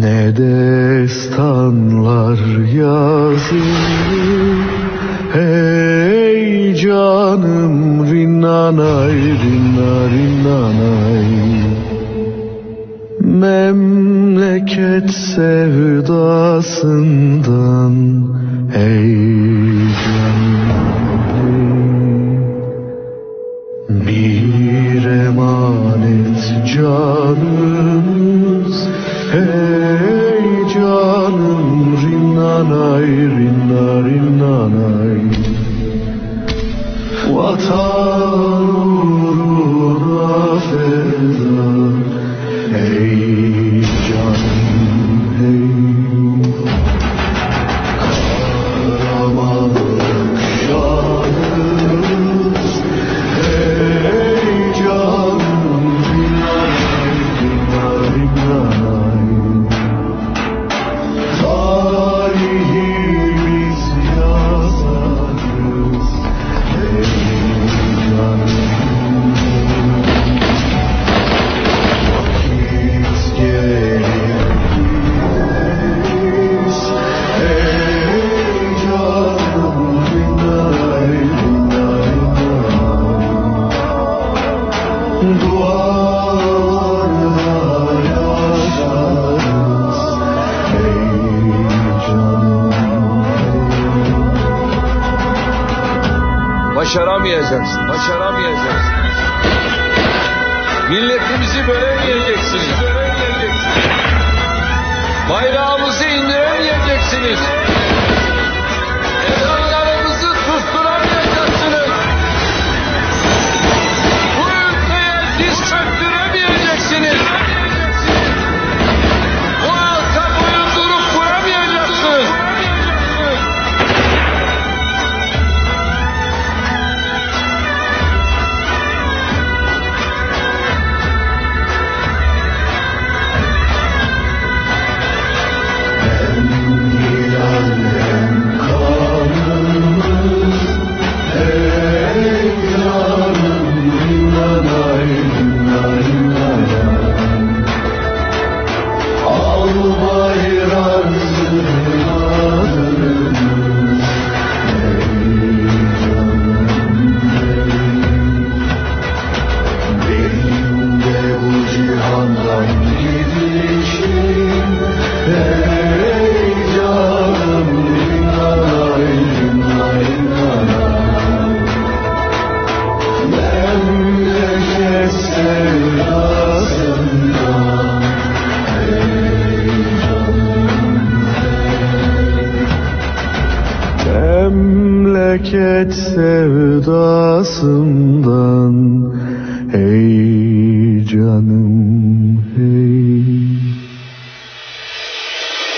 Ne destanlar yazıldı Hey canım rinnanay rinna Memleket sevdasından Hey canım Bir emanet canımız Hey কথা başaramayacaksın. Başaramayacaksın. Milletimizi böyle yedeksiniz, böyle bölemeyeceksiniz. Bayrağımız memleket sevdasından Ey canım.